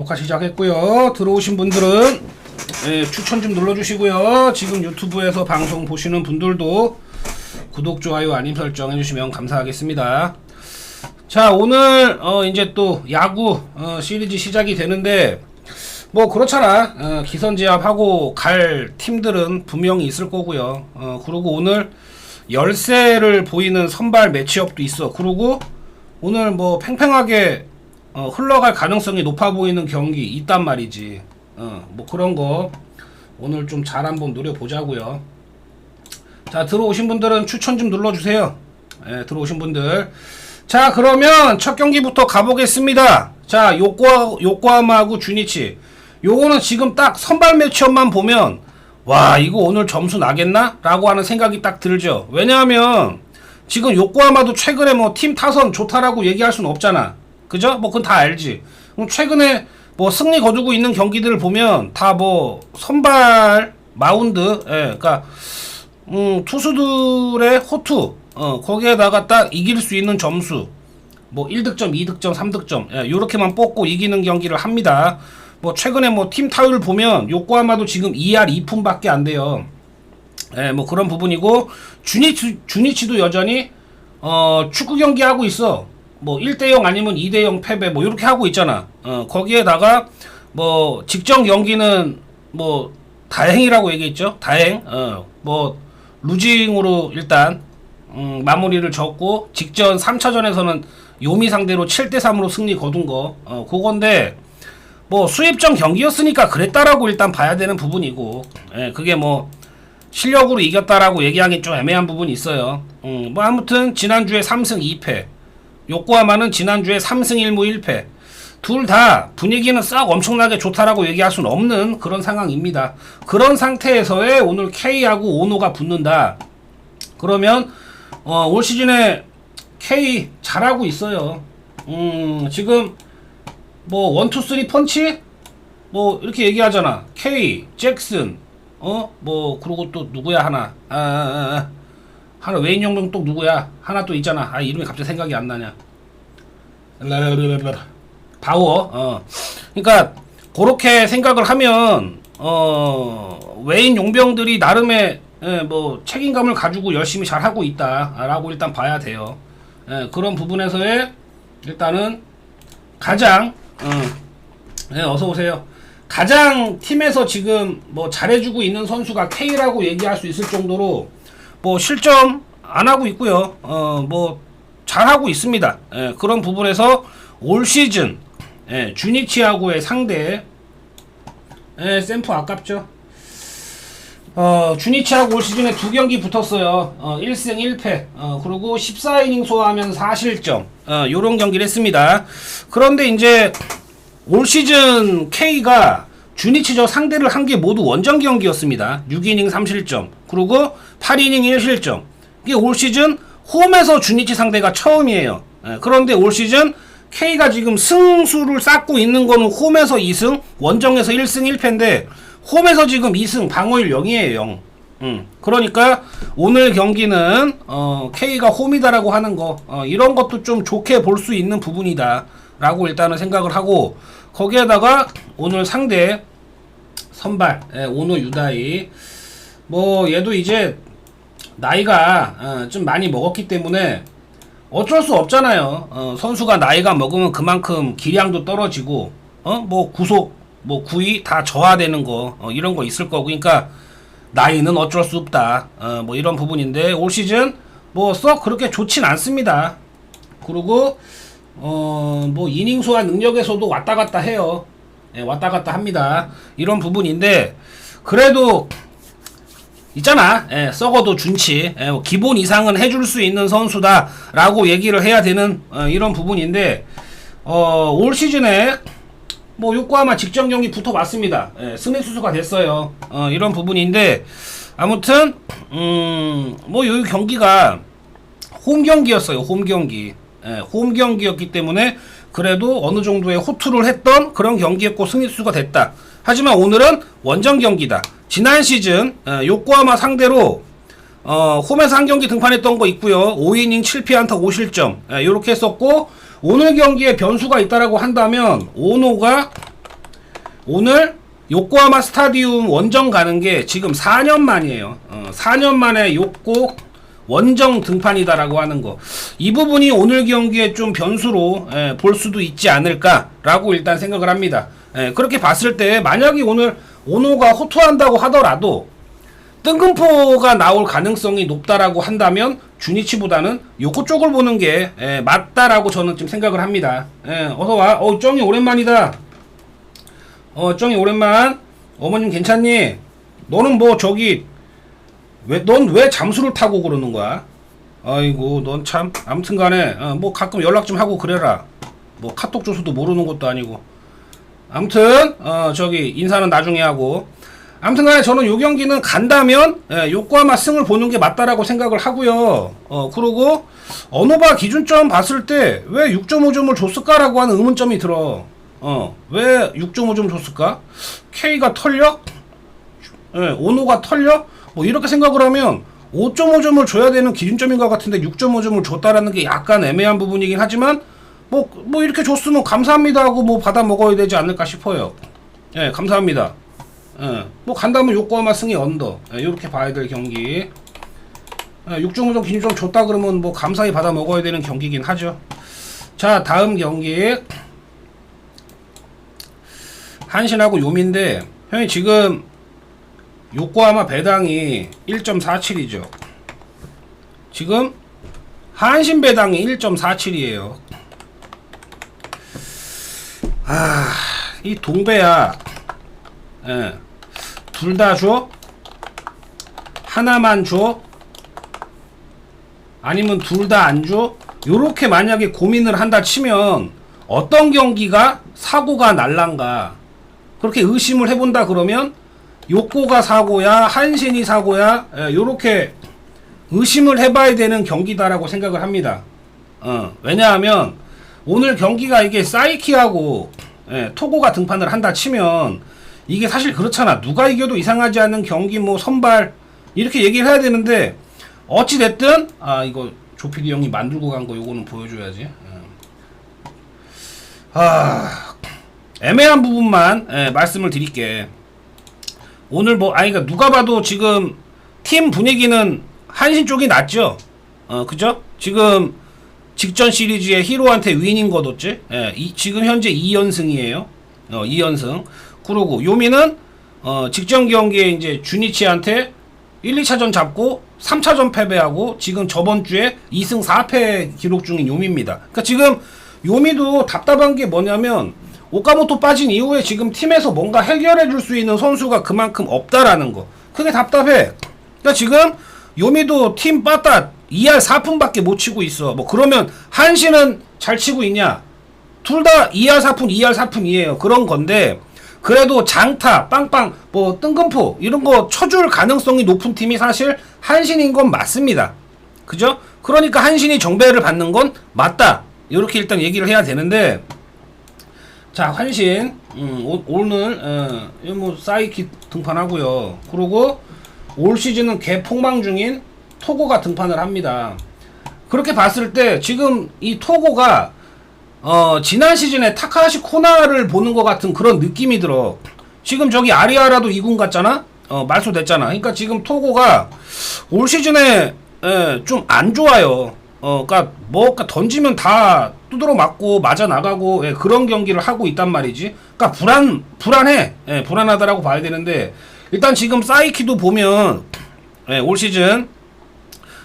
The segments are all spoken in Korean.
녹화 시작했고요. 들어오신 분들은 예, 추천 좀 눌러주시고요. 지금 유튜브에서 방송 보시는 분들도 구독, 좋아요, 알림 설정 해주시면 감사하겠습니다. 자, 오늘 어, 이제 또 야구 어, 시리즈 시작이 되는데 뭐 그렇잖아. 어, 기선제압하고 갈 팀들은 분명히 있을 거고요. 어, 그리고 오늘 열세를 보이는 선발 매치업도 있어. 그리고 오늘 뭐 팽팽하게 어, 흘러갈 가능성이 높아 보이는 경기 있단 말이지. 어, 뭐 그런 거 오늘 좀 잘 한번 노려보자고요. 자, 들어오신 분들은 추천 좀 눌러주세요. 예, 들어오신 분들. 자, 그러면 첫 경기부터 가보겠습니다. 자, 요코하, 요코하마하고 주니치. 요거는 지금 딱 선발 매치업만 보면, 와, 이거 오늘 점수 나겠나? 라고 하는 생각이 딱 들죠. 왜냐하면, 지금 요코하마도 최근에 뭐 팀 타선 좋다라고 얘기할 수는 없잖아. 그죠? 뭐 그건 다 알지. 그럼 최근에 뭐 승리 거두고 있는 경기들을 보면 다 뭐 선발 마운드, 예, 그러니까 음, 투수들의 호투, 어, 거기에다가 딱 이길 수 있는 점수, 뭐 1득점, 2득점, 3득점, 예, 요렇게만 뽑고 이기는 경기를 합니다. 뭐 최근에 뭐 팀 타율 보면 요코하마도 지금 2할 2푼밖에 안 돼요. 예, 뭐 그런 부분이고 주니치 주니치도 여전히 어, 축구 경기 하고 있어. 뭐 1대0 아니면 2대0 패배 뭐 이렇게 하고 있잖아. 어, 거기에다가 뭐 직전 경기는 뭐 다행이라고 얘기했죠. 다행. 어, 뭐 루징으로 일단 음, 마무리를 졌고 직전 3차전에서는 요미 상대로 7대 3으로 승리 거둔 거. 어, 그건데 뭐 수입전 경기였으니까 그랬다라고 일단 봐야 되는 부분이고. 예, 그게 뭐 실력으로 이겼다라고 얘기하기 좀 애매한 부분이 있어요. 음, 뭐 아무튼 지난주에 3승 2패. 요코하마는 지난주에 3승 1무 1패. 둘 다 분위기는 싹 엄청나게 좋다라고 얘기할 수는 없는 그런 상황입니다. 그런 상태에서의 오늘 K하고 오노가 붙는다. 그러면 어, 올 시즌에 K 잘하고 있어요. 음, 지금 뭐 원투 쓰리 펀치 뭐 이렇게 얘기하잖아. K, 잭슨, 어, 뭐 그리고 또 누구야 하나, 아, 아, 아, 아. 하나 웨인 용병 또 누구야? 하나 또 있잖아. 아 이름이 갑자기 생각이 안 나냐? 바워. 어. 그러니까 그렇게 생각을 하면 어 웨인 용병들이 나름의 예, 뭐 책임감을 가지고 열심히 잘 하고 있다라고 일단 봐야 돼요. 예, 그런 부분에서의 일단은 가장 어, 네, 어서 오세요. 가장 팀에서 지금 뭐 잘해주고 있는 선수가 K라고 얘기할 수 있을 정도로 뭐 실점 안 하고 있고요. 어, 뭐 잘하고 있습니다. 예, 그런 부분에서 올 시즌 예, 주니치하고의 상대 예, 샘프 아깝죠. 어, 주니치하고 올 시즌에 두 경기 붙었어요. 어, 1승 1패. 어, 그리고 14이닝 소화하면 4실점. 어, 요런 경기를 했습니다. 그런데 이제 올 시즌 K가 주니치저 상대를 한 게 모두 원정 경기였습니다. 6이닝 3실점. 그리고 8이닝 1실점. 이게 올 시즌 홈에서 주니치 상대가 처음이에요. 예, 그런데 올 시즌 K가 지금 승수를 쌓고 있는 거는 홈에서 2승, 원정에서 1승 1패인데 홈에서 지금 2승, 방어율 0이에요, 0. 음, 그러니까 오늘 경기는 어, K가 홈이다라고 하는 거 어, 이런 것도 좀 좋게 볼 수 있는 부분이다라고 일단은 생각을 하고 거기에다가 오늘 상대 선발 예, 오노 유다이 뭐 얘도 이제 나이가 어, 좀 많이 먹었기 때문에 어쩔 수 없잖아요. 어, 선수가 나이가 먹으면 그만큼 기량도 떨어지고 어 뭐 구속 뭐 구위 다 저하되는 거 어, 이런 거 있을 거고 그러니까 나이는 어쩔 수 없다. 어, 뭐 이런 부분인데 올 시즌 뭐 썩 그렇게 좋진 않습니다. 그리고 어 뭐 이닝 소화 능력에서도 왔다 갔다 해요. 예, 왔다 갔다 합니다. 이런 부분인데 그래도 있잖아. 예, 썩어도 준치. 예, 뭐 기본 이상은 해줄 수 있는 선수다 라고 얘기를 해야 되는 어, 이런 부분인데 어, 올 시즌에 뭐 요코하마 직전 경기 붙어봤습니다. 예, 승리 수수가 됐어요. 어, 이런 부분인데 아무튼 음 뭐 요 경기가 홈 경기였어요. 홈 경기. 예, 홈 경기였기 때문에 그래도 어느 정도의 호투를 했던 그런 경기였고 승리수가 됐다. 하지만 오늘은 원정 경기다. 지난 시즌 어, 요코하마 상대로 어, 홈에서 한 경기 등판했던 거 있고요. 5이닝 7피 안타 5실점 이렇게 했었고 오늘 경기에 변수가 있다라고 한다면 오노가 오늘 요코하마 스타디움 원정 가는 게 지금 4년 만이에요. 어, 4년 만에 요코 원정 등판이다라고 하는 거. 이 부분이 오늘 경기에 좀 변수로 예, 볼 수도 있지 않을까라고 일단 생각을 합니다. 예, 그렇게 봤을 때 만약에 오늘 오노가 호투한다고 하더라도 뜬금포가 나올 가능성이 높다라고 한다면 주니치보다는 요코 쪽을 보는 게 예, 맞다라고 저는 좀 생각을 합니다. 예, 어서 와. 어, 쩡이 오랜만이다. 어, 쩡이 오랜만. 어머님 괜찮니? 너는 뭐 저기 왜 넌 왜 잠수를 타고 그러는 거야? 아이고 넌참 아무튼간에 어, 뭐 가끔 연락 좀 하고 그래라. 뭐 카톡 주소도 모르는 것도 아니고. 아무튼 어 저기 인사는 나중에 하고. 아무튼간에 저는 요 경기는 간다면 예, 요코하마 승을 보는 게 맞다라고 생각을 하고요. 어 그리고 어노바 기준점 봤을 때 왜 6.5점을 줬을까라고 하는 의문점이 들어. 어 왜 6.5점 줬을까? K가 털려? 예, 오노가 털려? 뭐 이렇게 생각을 하면 5.5점을 줘야 되는 기준점인 것 같은데 6.5점을 줬다라는 게 약간 애매한 부분이긴 하지만 뭐, 뭐 이렇게 줬으면 감사합니다 하고 뭐 받아 먹어야 되지 않을까 싶어요. 예, 감사합니다. 예, 뭐 간다면 요코하마 승이 언더. 예, 이렇게 봐야 될 경기. 예, 6.5점 기준점 줬다 그러면 뭐 감사히 받아 먹어야 되는 경기긴 하죠. 자, 다음 경기. 한신하고 요민데 형이 지금 요코하마 배당이 1.47이죠. 지금 한신 배당이 1.47이에요. 아, 이 동배야. 예. 둘 다 줘? 하나만 줘? 아니면 둘 다 안 줘? 요렇게 만약에 고민을 한다 치면 어떤 경기가 사고가 날란가 그렇게 의심을 해본다 그러면 욕고가 사고야 한신이 사고야 예, 요렇게 의심을 해봐야 되는 경기다라고 생각을 합니다. 어, 왜냐하면 오늘 경기가 이게 사이키하고 예, 토고가 등판을 한다 치면 이게 사실 그렇잖아. 누가 이겨도 이상하지 않은 경기 뭐 선발 이렇게 얘기를 해야 되는데 어찌 됐든 아 이거 조피디 형이 만들고 간 거 요거는 보여줘야지. 예. 아 애매한 부분만 예, 말씀을 드릴게. 오늘 뭐 아니 그러니까 누가 봐도 지금 팀 분위기는 한신 쪽이 낫죠. 어 그죠? 지금 직전 시리즈에 히로한테 위닝 거뒀지. 예, 이, 지금 현재 2연승이에요. 어 2연승. 그러고 요미는 어 직전 경기에 이제 주니치한테 1, 2차전 잡고 3차전 패배하고 지금 저번 주에 2승 4패 기록 중인 요미입니다. 그러니까 지금 요미도 답답한 게 뭐냐면 오카모토 빠진 이후에 지금 팀에서 뭔가 해결해 줄 수 있는 선수가 그만큼 없다라는 거. 그게 답답해. 그러니까 지금 요미도 팀 빠따 2할 4푼밖에 못 치고 있어. 뭐 그러면 한신은 잘 치고 있냐? 둘 다 2할 4푼, 2할 4푼이에요. 그런 건데 그래도 장타, 빵빵, 뭐 뜬금포 이런 거 쳐줄 가능성이 높은 팀이 사실 한신인 건 맞습니다. 그죠? 그러니까 한신이 정배를 받는 건 맞다. 이렇게 일단 얘기를 해야 되는데 자 한신 음, 오, 오늘 어, 이뭐 사이키 등판하고요. 그리고 올 시즌은 개폭망 중인 토고가 등판을 합니다. 그렇게 봤을 때 지금 이 토고가 어, 지난 시즌에 타카하시 코나를 보는 것 같은 그런 느낌이 들어. 지금 저기 아리아라도 2군 갔잖아? 어, 말소 됐잖아. 그러니까 지금 토고가 올 시즌에 예, 좀안 좋아요. 어, 그니까 뭐, 그니까 던지면 다 두드러 맞고 맞아 나가고 예, 그런 경기를 하고 있단 말이지. 그니까 불안 불안해. 예, 불안하다라고 봐야 되는데 일단 지금 사이키도 보면 예, 올 시즌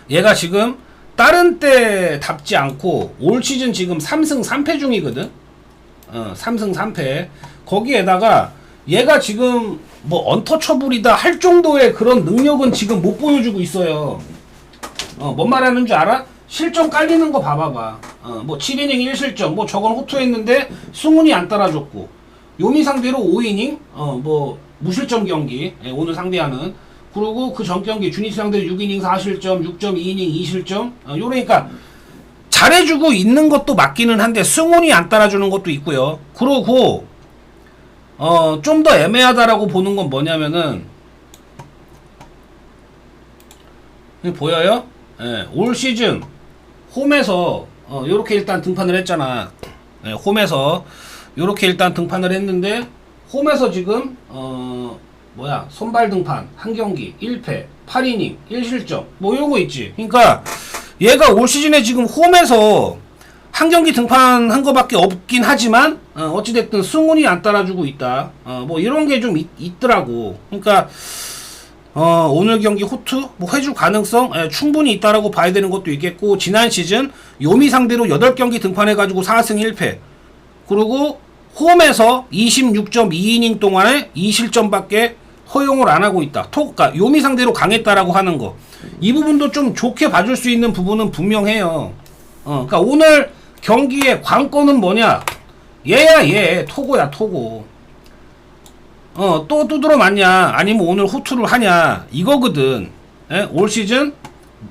얘가 지금 다른 때답지 않고 올 시즌 지금 3승 3패 중이거든. 어, 3승 3패. 거기에다가 얘가 지금 뭐 언터처블이다 할 정도의 그런 능력은 지금 못 보여주고 있어요. 어, 뭔 말하는 줄 알아? 실점 깔리는 거 봐봐봐. 어, 뭐 7이닝 1실점, 뭐 저건 호투했는데 승훈이 안 따라줬고, 요미 상대로 5이닝, 어, 뭐 무실점 경기 예, 오늘 상대하는. 그리고 그 전 경기 주니스 상대로 6이닝 4실점, 6.2이닝 2실점. 어, 요러니까 잘해주고 있는 것도 맞기는 한데 승훈이 안 따라주는 것도 있고요. 그러고 어, 좀 더 애매하다라고 보는 건 뭐냐면은 보여요? 예, 올 시즌 홈에서 어, 요렇게 일단 등판을 했잖아. 예, 홈에서 요렇게 일단 등판을 했는데 홈에서 지금 어 뭐야 선발 등판 한 경기 1패 8이닝 1실점 뭐 이런 거 있지. 그러니까 얘가 올 시즌에 지금 홈에서 한 경기 등판한 거밖에 없긴 하지만 어, 어찌됐든 승운이 안 따라주고 있다. 어, 뭐 이런 게 좀 있더라고. 그러니까 어, 오늘 경기 호투 뭐 회주 가능성 예, 충분히 있다라고 봐야 되는 것도 있겠고 지난 시즌 요미 상대로 8경기 등판해 가지고 4승 1패. 그리고 홈에서 26.2이닝 동안에 2실점밖에 허용을 안 하고 있다. 토, 그러니까 요미 상대로 강했다라고 하는 거. 이 부분도 좀 좋게 봐줄 수 있는 부분은 분명해요. 어, 그러니까 오늘 경기의 관건은 뭐냐? 얘야 얘 토고야 토고. 어, 또 두드러 맞냐? 아니면 오늘 호투를 하냐? 이거거든. 예? 올 시즌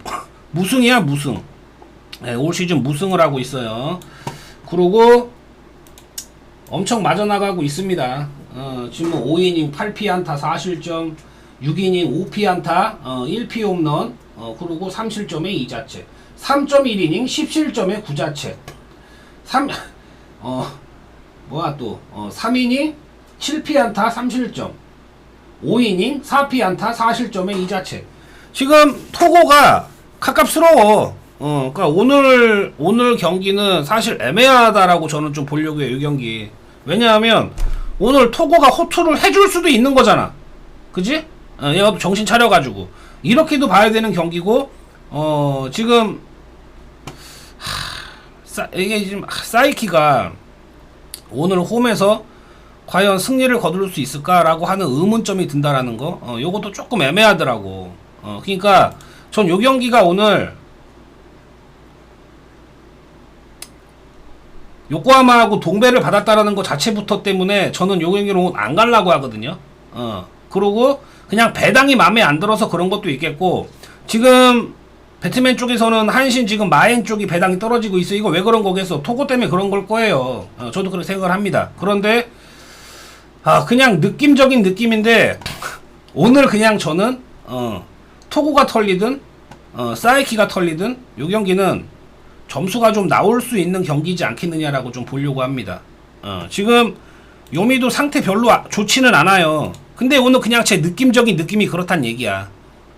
무승이야, 무승. 예, 올 시즌 무승을 하고 있어요. 그리고 엄청 맞아나가고 있습니다. 어, 지금 5이닝 8피 안타 4실점, 6이닝 5피 안타, 어, 1피 홈런, 어, 그리고 3실점에 2자체. 3.1이닝 10실점에 9자체. 3, 어, 뭐야 또, 어, 3이닝 7피 안타 3실점 5이닝 4피 안타 4실점의 2자체. 지금 토고가 가깝스러워. 어, 그러니까 오늘 오늘 경기는 사실 애매하다라고 저는 좀 보려고 해요 이 경기. 왜냐하면 오늘 토고가 호투를 해줄 수도 있는 거잖아. 그지? 어, 얘가 또 정신 차려가지고. 이렇게도 봐야 되는 경기고 어 지금 하, 사, 이게 지금 사이키가 오늘 홈에서 과연 승리를 거둘 수 있을까라고 하는 의문점이 든다라는 거, 어, 요것도 조금 애매하더라고. 어, 그러니까 전 요 경기가 오늘 요코하마하고 동배를 받았다라는 것 자체부터 때문에 저는 요 경기로 안 갈라고 하거든요. 어, 그러고 그냥 배당이 마음에 안 들어서 그런 것도 있겠고 지금 배트맨 쪽에서는 한신 지금 마엔 쪽이 배당이 떨어지고 있어. 이거 왜 그런 거겠어? 토고 때문에 그런 걸 거예요. 어, 저도 그렇게 생각을 합니다. 그런데 아 그냥 느낌적인 느낌인데 오늘 그냥 저는 어 토고가 털리든 어 사이키가 털리든 요 경기는 점수가 좀 나올 수 있는 경기지 않겠느냐라고 좀 보려고 합니다. 어 지금 요미도 상태 별로 아- 좋지는 않아요. 근데 오늘 그냥 제 느낌적인 느낌이 그렇단 얘기야.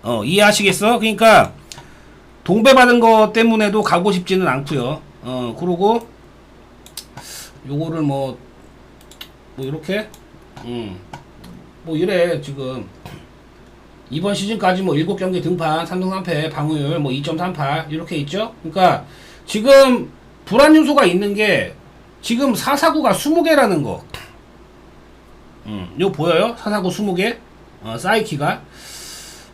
어 이해하시겠어? 그러니까 동배 받은 거 때문에도 가고 싶지는 않고요. 어 그러고 요거를 뭐 뭐 이렇게 음. 뭐 이래 지금. 이번 시즌까지 뭐 7경기 등판 3등 3패 방어율 뭐 2.38 이렇게 있죠? 그러니까 지금 불안 요소가 있는 게 지금 449가 20개라는 거. 음, 요 보여요? 449 20개? 어, 사이키가?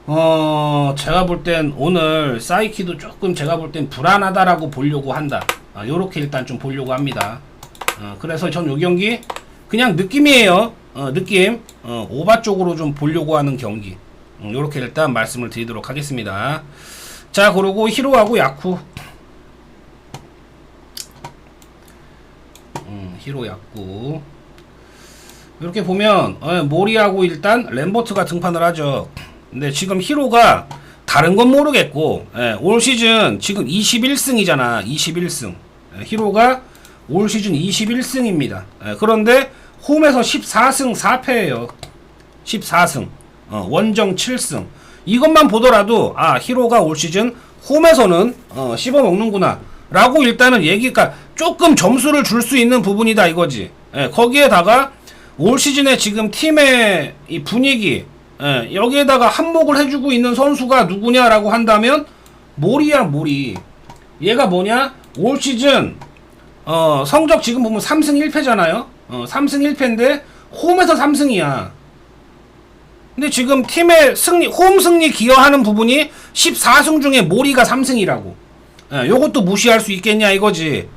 어 제가 볼 땐 오늘 사이키도 조금 제가 볼 땐 불안하다라고 보려고 한다. 아, 요렇게 일단 좀 보려고 합니다. 어, 그래서 전 요 경기 그냥 느낌이에요. 어, 느낌. 어, 오바 쪽으로 좀 보려고 하는 경기. 음, 요렇게 일단 말씀을 드리도록 하겠습니다. 자, 그리고 히로하고 야쿠. 음, 히로 야쿠. 이렇게 보면 어, 모리하고 일단 램버트가 등판을 하죠. 근데 지금 히로가 다른 건 모르겠고 예, 올 시즌 지금 21승이잖아. 21승. 예, 히로가 올 시즌 21승입니다. 예, 그런데 홈에서 14승 4패예요. 14승. 어, 원정 7승. 이것만 보더라도 아 히로가 올 시즌 홈에서는 어, 씹어 먹는구나. 라고 일단은 얘기가 조금 점수를 줄 수 있는 부분이다 이거지. 예, 거기에다가 올 시즌에 지금 팀의 이 분위기 예, 여기에다가 한몫을 해주고 있는 선수가 누구냐라고 한다면 모리야 모리. 얘가 뭐냐? 올 시즌 어, 성적 지금 보면 3승 1패잖아요. 어, 3승 1패인데 홈에서 3승이야. 근데 지금 팀의 승리, 홈 승리 기여하는 부분이 14승 중에 모리가 3승이라고. 예, 요것도 무시할 수 있겠냐 이거지.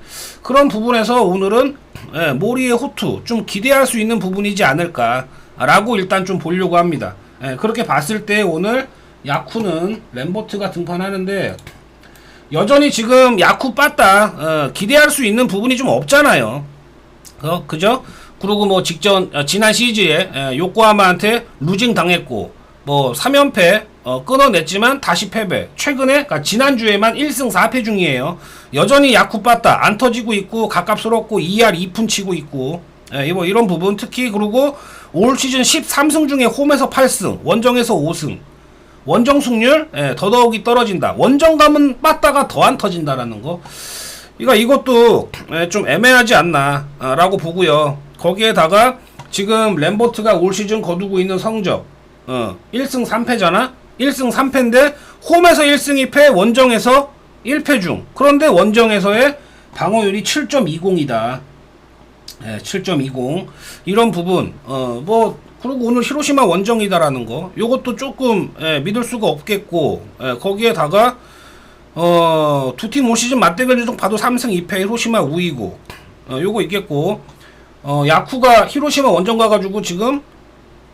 그런 부분에서 오늘은 예, 모리의 호투 좀 기대할 수 있는 부분이지 않을까라고 일단 좀 보려고 합니다. 예, 그렇게 봤을 때 오늘 야쿠는 램버트가 등판하는데 여전히 지금 야쿠 빠따 어, 기대할 수 있는 부분이 좀 없잖아요. 어, 그죠? 그리고 뭐 직전 어, 지난 시즌에 에, 요코하마한테 루징 당했고 뭐 3연패 어, 끊어냈지만 다시 패배. 최근에 그러니까 지난주에만 1승 4패 중이에요. 여전히 야쿠 빠따 안 터지고 있고 가깝스럽고 2할 2푼 치고 있고 예, 뭐 이런 부분 특히 그리고 올 시즌 13승 중에 홈에서 8승, 원정에서 5승. 원정 승률 예, 더더욱이 떨어진다. 원정 감은 빠따가 더 안 터진다라는 거. 그러니까 이것도 예, 좀 애매하지 않나라고 보고요. 거기에다가 지금 램버트가 올 시즌 거두고 있는 성적 어, 1승 3패잖아. 1승 3패인데 홈에서 1승 2패, 원정에서 1패 중. 그런데 원정에서의 방어율이 7.20이다. 예, 7.20 이런 부분 어 뭐 그리고 오늘 히로시마 원정이다라는 거 요것도 조금 예, 믿을 수가 없겠고 예, 거기에다가 어 두 팀 올 시즌 맞대결 중 봐도 3승 2패 히로시마 우이고 어 요거 있겠고 어 야쿠가 히로시마 원정 가가지고 지금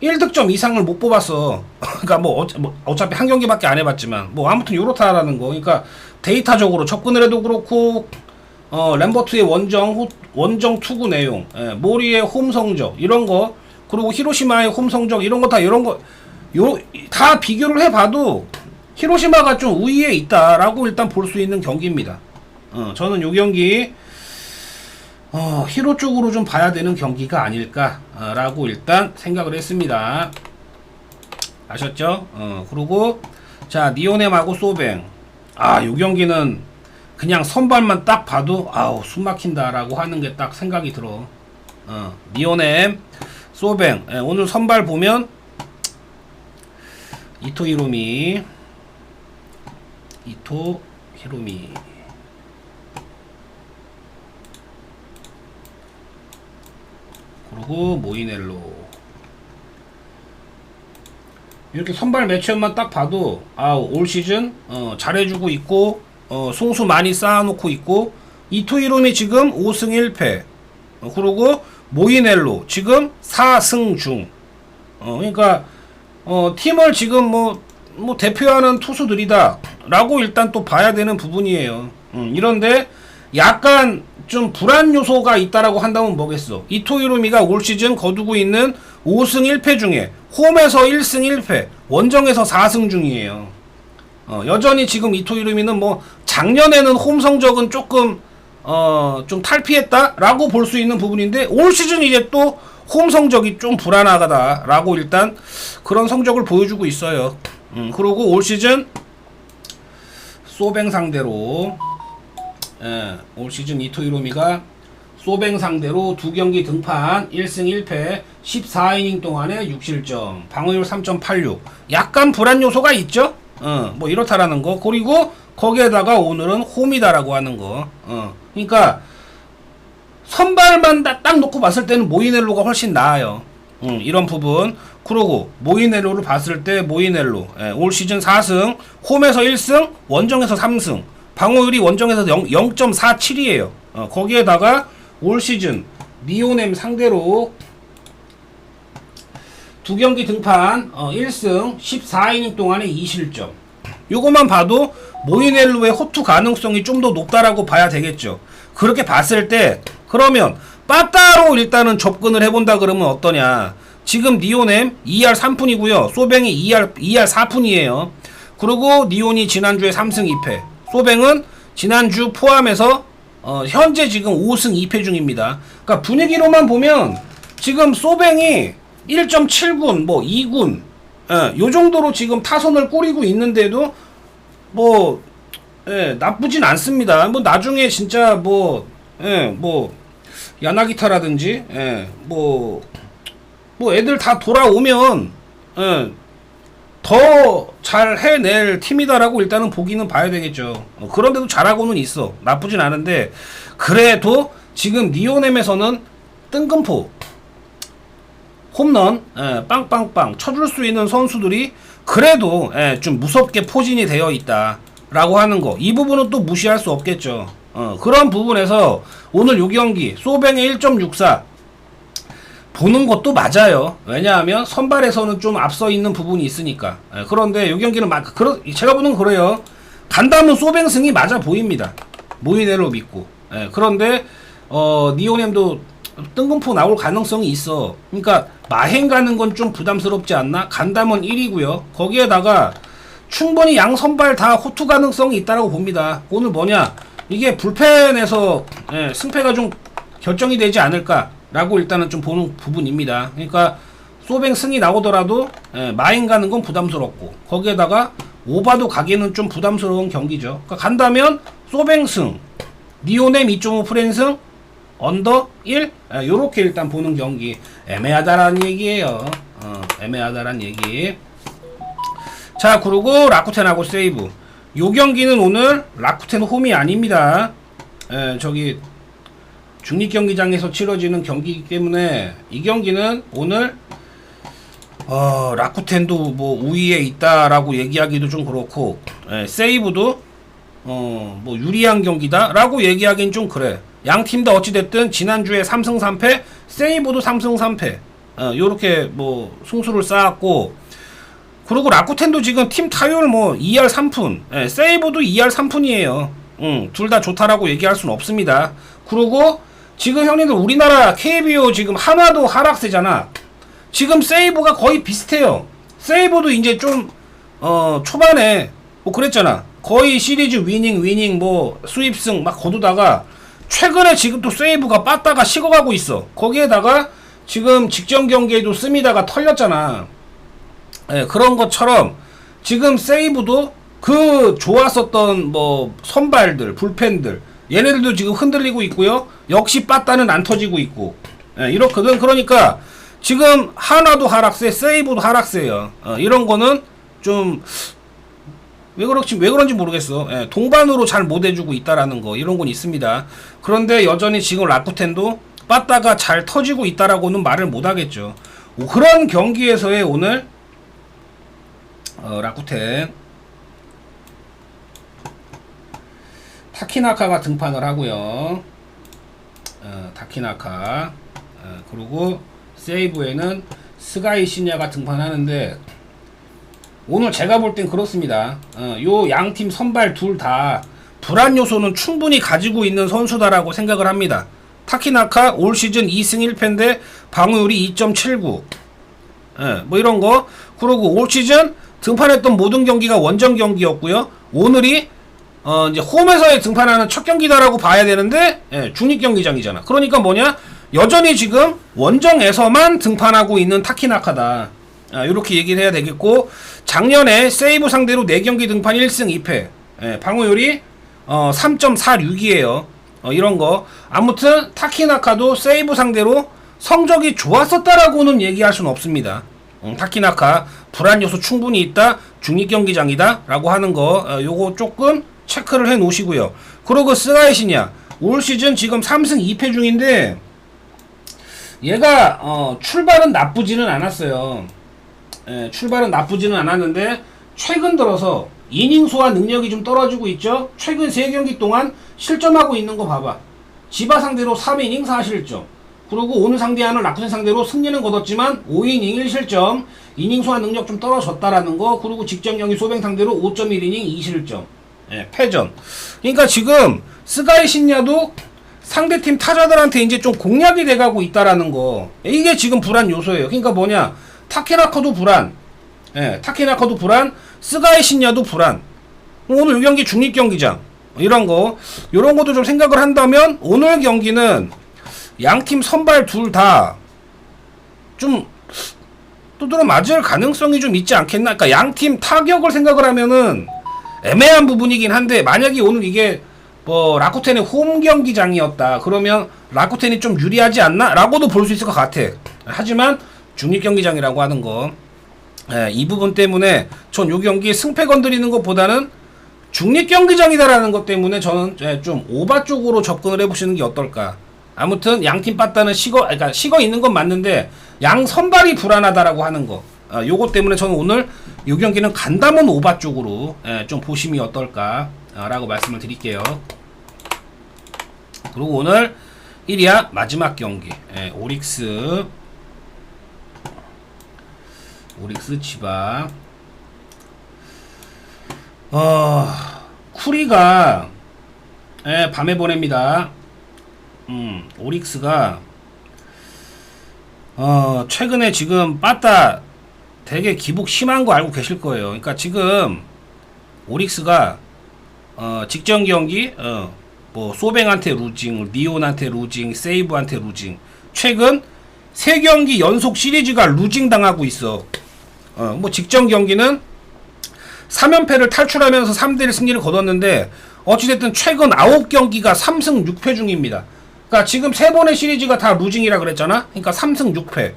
1득점 이상을 못 뽑았어. 그러니까 뭐, 어차, 뭐 어차피 한 경기밖에 안 해봤지만 뭐 아무튼 요렇다라는 거. 그러니까 데이터적으로 접근을 해도 그렇고 어 램버트의 원정 호- 원정 투구 내용, 예, 모리의 홈 성적 이런 거 그리고 히로시마의 홈 성적 이런 거 다 이런 거 요 다 비교를 해봐도 히로시마가 좀 우위에 있다라고 일단 볼 수 있는 경기입니다. 어 저는 요 경기 어, 히로 쪽으로 좀 봐야 되는 경기가 아닐까라고 일단 생각을 했습니다. 아셨죠? 어, 그리고 자 니오넴하고 소뱅 아, 요 경기는 그냥 선발만 딱 봐도 아우 숨 막힌다라고 하는 게 딱 생각이 들어. 어, 니오넴, 소뱅 예, 오늘 선발 보면 이토 히로미, 이토 히로미. 그리고 모이넬로. 이렇게 선발 매치업만 딱 봐도 아 올 시즌 어, 잘해주고 있고 어, 송수 많이 쌓아놓고 있고 이토이롬이 지금 5승 1패. 어, 그리고 모이넬로 지금 4승 중. 어, 그러니까 어, 팀을 지금 뭐, 뭐 대표하는 투수들이다 라고 일단 또 봐야 되는 부분이에요. 음, 이런데 약간 좀 불안 요소가 있다라고 한다면 뭐겠어? 이토이로미가 올 시즌 거두고 있는 5승 1패 중에 홈에서 1승 1패 원정에서 4승 중이에요. 어, 여전히 지금 이토이루미는 뭐 작년에는 홈 성적은 조금 어, 좀 탈피했다라고 볼 수 있는 부분인데 올 시즌 이제 또 홈 성적이 좀 불안하다라고 일단 그런 성적을 보여주고 있어요. 음, 그리고 올 시즌 소뱅 상대로 예, 올 시즌 이토이로미가 소뱅 상대로 두 경기 등판 1승 1패 14이닝 동안에 6실점 방어율 3.86 약간 불안 요소가 있죠? 어, 뭐 이렇다라는 거. 그리고 거기에다가 오늘은 홈이다라고 하는 거. 어, 그러니까 선발만 딱, 딱 놓고 봤을 때는 모이넬로가 훨씬 나아요. 음, 이런 부분 그러고 모이넬로를 봤을 때 모이넬로 예, 올 시즌 4승 홈에서 1승 원정에서 3승. 방어율이 원정에서 0, 0.47이에요. 어, 거기에다가 올 시즌 니오넴 상대로 두 경기 등판 어, 1승 14이닝 동안에 2실점. 요것만 봐도 모이넬로의 호투 가능성이 좀 더 높다라고 봐야 되겠죠. 그렇게 봤을 때 그러면 빠따로 일단은 접근을 해본다 그러면 어떠냐 지금 니오넴 2할 3푼이고요. 소뱅이 2할, 2할 4푼이에요. 그리고 니온이 지난주에 3승 2패. 소뱅은 지난주 포함해서 어, 현재 지금 5승 2패 중입니다. 그러니까 분위기로만 보면 지금 소뱅이 1.7군 뭐 2군 예, 요 정도로 지금 타선을 꾸리고 있는데도 뭐 예, 나쁘진 않습니다. 뭐 나중에 진짜 뭐 예, 뭐 야나기타라든지 예, 뭐, 뭐 애들 다 돌아오면 예, 더잘 해낼 팀이다라고 일단은 보기는 봐야 되겠죠. 어, 그런데도 잘하고는 있어. 나쁘진 않은데 그래도 지금 니오넴에서는 뜬금포 홈런 예, 빵빵빵 쳐줄 수 있는 선수들이 그래도 예, 좀 무섭게 포진이 되어 있다라고 하는 거 이 부분은 또 무시할 수 없겠죠. 어, 그런 부분에서 오늘 요 경기 소뱅의 1.64 보는 것도 맞아요. 왜냐하면 선발에서는 좀 앞서 있는 부분이 있으니까. 예, 그런데 요 경기는 막 그러, 제가 보는 건 그래요. 간다면 소뱅승이 맞아 보입니다. 모이네로 믿고. 예, 그런데 어, 니오넴도 뜬금포 나올 가능성이 있어. 그러니까 마행 가는 건 좀 부담스럽지 않나? 간다면 1이고요. 거기에다가 충분히 양 선발 다 호투 가능성이 있다라고 봅니다. 오늘 뭐냐? 이게 불펜에서 예, 승패가 좀 결정이 되지 않을까? 라고 일단은 좀 보는 부분입니다. 그러니까 소뱅 승이 나오더라도 예, 마인 가는 건 부담스럽고 거기에다가 오바도 가기는 좀 부담스러운 경기죠. 그러니까 간다면 소뱅 승, 니오넴 2.5 프렌승, 언더 1 예, 요렇게 일단 보는 경기 애매하다라는 얘기예요. 어, 애매하다라는 얘기. 자 그리고 라쿠텐하고 세이브 요 경기는 오늘 라쿠텐 홈이 아닙니다 에, 저기 중립경기장에서 치러지는 경기이기 때문에 이 경기는 오늘 어, 라쿠텐도 뭐 우위에 있다라고 얘기하기도 좀 그렇고 에, 세이브도 어, 뭐 유리한 경기다라고 얘기하긴 좀 그래 양 팀 다 어찌됐든 지난주에 3승 3패 세이브도 3승 3패 어, 요렇게 뭐 승수를 쌓았고 그리고 라쿠텐도 지금 팀 타율 뭐 2할 3푼, 예, 세이브도 2할 3푼이에요. 음, 둘 다 좋다라고 얘기할 수는 없습니다. 그리고 지금 형님들 우리나라 KBO 지금 하나도 하락세잖아. 지금 세이브가 거의 비슷해요. 세이브도 이제 좀, 어, 초반에 뭐 그랬잖아. 거의 시리즈 위닝, 위닝, 뭐 수입승 막 거두다가 최근에 지금 또 세이브가 빠따가 식어가고 있어. 거기에다가 지금 직전 경기에도 씀이다가 털렸잖아. 예, 그런 것처럼 지금 세이브도 그 좋았었던 뭐 선발들, 불펜들 얘네들도 지금 흔들리고 있고요. 역시 빠따는 안 터지고 있고 예, 이렇거든. 그러니까 지금 하나도 하락세, 세이브도 하락세요. 어, 이런 거는 좀 왜 그렇지 왜 그런지 모르겠어. 예, 동반으로 잘 못 해주고 있다라는 거 이런 건 있습니다. 그런데 여전히 지금 라쿠텐도 빠따가 잘 터지고 있다라고는 말을 못 하겠죠. 오, 그런 경기에서의 오늘 어, 라쿠텐 타키나카가 등판을 하고요. 어, 타키나카 어, 그리고 세이브에는 스가이 시냐가 등판하는데 오늘 제가 볼 땐 그렇습니다. 어, 요양 팀 선발 둘 다 불안 요소는 충분히 가지고 있는 선수다라고 생각을 합니다. 타키나카 올 시즌 2승 1패인데 방어율이 2.79. 예, 뭐 이런 거. 그리고 올 시즌 등판했던 모든 경기가 원정 경기였고요. 오늘이 어 이제 홈에서의 등판하는 첫 경기다라고 봐야 되는데 예, 중립 경기장이잖아. 그러니까 뭐냐? 여전히 지금 원정에서만 등판하고 있는 타키나카다. 아, 이렇게 얘기를 해야 되겠고 작년에 세이브 상대로 4경기 등판 1승 2패 예, 방어율이 어, 3.46이에요. 어, 이런 거 아무튼 타키나카도 세이브 상대로 성적이 좋았었다라고는 얘기할 수는 없습니다. 음, 타키나카 불안 요소 충분히 있다 중립 경기장이다 라고 하는 거 어, 요거 조금 체크를 해 놓으시고요. 그리고 스가이시냐? 올 시즌 지금 3승 2패 중인데 얘가 어, 출발은 나쁘지는 않았어요. 예, 출발은 나쁘지는 않았는데 최근 들어서 이닝 소화 능력이 좀 떨어지고 있죠? 최근 3경기 동안 실점하고 있는 거 봐봐. 지바 상대로 3이닝 4실점. 그리고 오늘 상대하는 라쿠텐 상대로 승리는 거뒀지만 5이닝 1실점. 이닝 소화 능력 좀 떨어졌다라는 거. 그리고 직전 경기 소뱅 상대로 5.1이닝 2실점 예, 패전. 그러니까 지금 스가이 신야도 상대팀 타자들한테 이제 좀 공략이 돼가고 있다라는 거. 이게 지금 불안 요소예요. 그러니까 뭐냐? 타케나커도 불안. 예, 타케나커도 불안. 스가이 신야도 불안. 오늘 이 경기 중립 경기장. 이런 거. 이런 것도 좀 생각을 한다면 오늘 경기는 양팀 선발 둘 다 좀 두드러 맞을 가능성이 좀 있지 않겠나? 그러니까 양팀 타격을 생각을 하면은 애매한 부분이긴 한데 만약에 오늘 이게 뭐 라쿠텐의 홈 경기장이었다 그러면 라쿠텐이 좀 유리하지 않나? 라고도 볼 수 있을 것 같아. 하지만 중립 경기장이라고 하는 거. 예, 이 부분 때문에 전 요 경기 승패 건드리는 것보다는 중립 경기장이다라는 것 때문에 저는 예, 좀 오바 쪽으로 접근을 해보시는 게 어떨까. 아무튼 양팀 빠따는 식어, 그러니까 식어 있는 건 맞는데 양 선발이 불안하다라고 하는 거. 아, 요거 때문에 저는 오늘 요 경기는 간다면 오바 쪽으로 예, 좀 보심이 어떨까라고 말씀을 드릴게요. 그리고 오늘 1위야 마지막 경기 예, 오릭스 오릭스 치바 어 쿠리가 예, 밤에 보냅니다. 음, 오릭스가 어, 최근에 지금 빠따 되게 기복 심한 거 알고 계실 거예요. 그러니까 지금 오릭스가 어, 직전 경기 어, 뭐 소뱅한테 루징, 리온한테 루징, 세이브한테 루징 최근 세 경기 연속 시리즈가 루징 당하고 있어. 어, 뭐 직전 경기는 3연패를 탈출하면서 3대1 승리를 거뒀는데 어찌됐든 최근 9경기가 3승 6패 중입니다. 그러니까 지금 세 번의 시리즈가 다 루징이라 그랬잖아. 그러니까 3승 6패.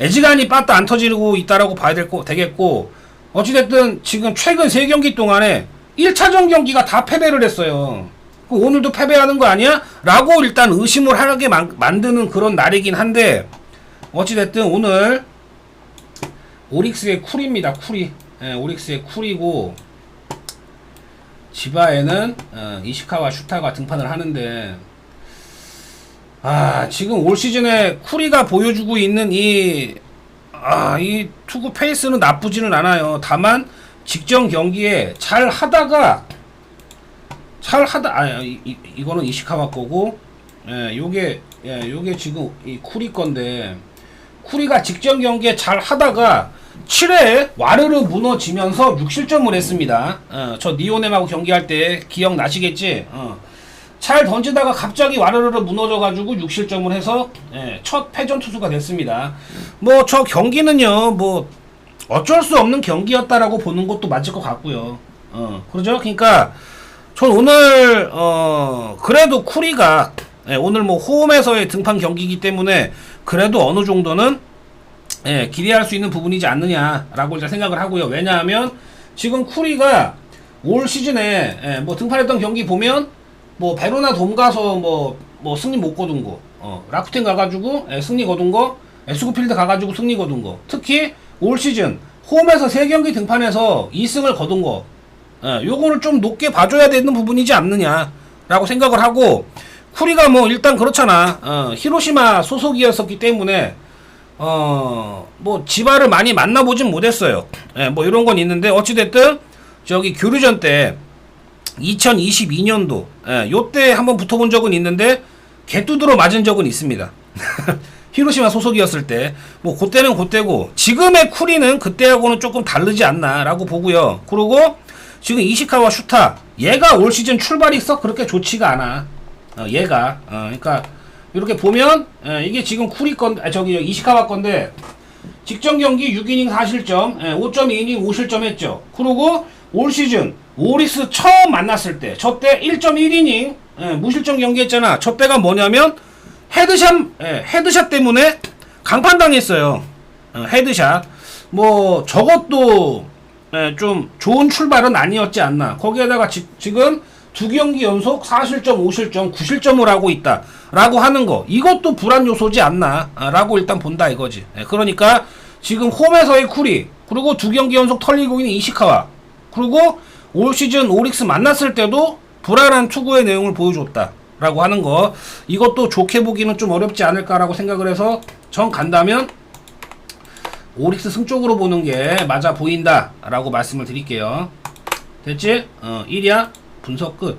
애지간히 빠따 안 터지고 있다라고 봐야 될 거, 되겠고 어찌됐든 지금 최근 세 경기 동안에 1차전 경기가 다 패배를 했어요. 그 오늘도 패배하는 거 아니야? 라고 일단 의심을 하게 만, 만드는 그런 날이긴 한데 어찌됐든 오늘 오릭스의 쿨입니다. 쿨이. 예, 오릭스의 쿨이고 지바에는 어, 이시카와 슈타가 등판을 하는데 아 지금 올 시즌에 쿠리가 보여주고 있는 이 아, 이 투구 페이스는 나쁘지는 않아요. 다만 직전 경기에 잘 하다가 잘 하다 아 이, 이, 이거는 이시카와 거고 예, 요게 예, 요게 지금 이 쿠리 건데 쿠리가 직전 경기에 잘 하다가 7회에 와르르 무너지면서 6실점을 했습니다. 어, 저 니오넴하고 경기할 때 기억나시겠지? 어. 잘 던지다가 갑자기 와르르르 무너져가지고 6실점을 해서 예, 첫 패전 투수가 됐습니다. 뭐 저 경기는요, 뭐 어쩔 수 없는 경기였다라고 보는 것도 맞을 것 같고요. 어, 그러죠? 그러니까 전 오늘 어 그래도 쿠리가 예, 오늘 뭐 홈에서의 등판 경기이기 때문에 그래도 어느 정도는 예, 기대할 수 있는 부분이지 않느냐라고 이제 생각을 하고요. 왜냐하면 지금 쿠리가 올 시즌에 예, 뭐 등판했던 경기 보면 뭐 베로나 돔 가서 뭐, 뭐 승리 못 거둔 거, 어, 라쿠텐 가가지고 예, 승리 거둔 거, 에스코필드 가가지고 승리 거둔 거. 특히 올 시즌 홈에서 세 경기 등판해서 2승을 거둔 거, 예, 요거를 좀 높게 봐줘야 되는 부분이지 않느냐라고 생각을 하고 쿠리가 뭐 일단 그렇잖아. 어, 히로시마 소속이었었기 때문에 어, 뭐, 지바를 많이 만나보진 못했어요. 예, 뭐, 이런 건 있는데, 어찌됐든, 저기, 교류전 때, 2022년도, 예, 요때 한번 붙어본 적은 있는데, 개뚜드러 맞은 적은 있습니다. 히로시마 소속이었을 때, 뭐, 그때는 그때고, 지금의 쿠리는 그때하고는 조금 다르지 않나라고 보고요. 그리고, 지금 이시카와 슈타, 얘가 올 시즌 출발이 썩 그렇게 좋지가 않아. 어, 얘가. 어, 그러니까, 이렇게 보면 예, 이게 지금 쿠리 건, 아, 저기 이시카와 건데 직전 경기 6이닝 4실점, 예, 5.2이닝 5실점 했죠. 그리고 올 시즌 오리스 처음 만났을 때 저때 1.1이닝 예, 무실점 경기했잖아. 저 때가 뭐냐면 헤드샷 예, 헤드샷 때문에 강판 당했어요. 어, 헤드샷. 뭐 저것도 예, 좀 좋은 출발은 아니었지 않나. 거기에다가 지, 지금 두 경기 연속 4실점, 5실점, 9실점을 하고 있다. 라고 하는 거. 이것도 불안 요소지 않나. 아, 라고 일단 본다 이거지. 예, 그러니까 지금 홈에서의 쿠리, 그리고 두 경기 연속 털리고 있는 이시카와, 그리고 올 시즌 오릭스 만났을 때도 불안한 투구의 내용을 보여줬다. 라고 하는 거. 이것도 좋게 보기는 좀 어렵지 않을까라고 생각을 해서 전 간다면 오릭스 승 쪽으로 보는 게 맞아 보인다. 라고 말씀을 드릴게요. 됐지? 어, 1이야? 분석 끝.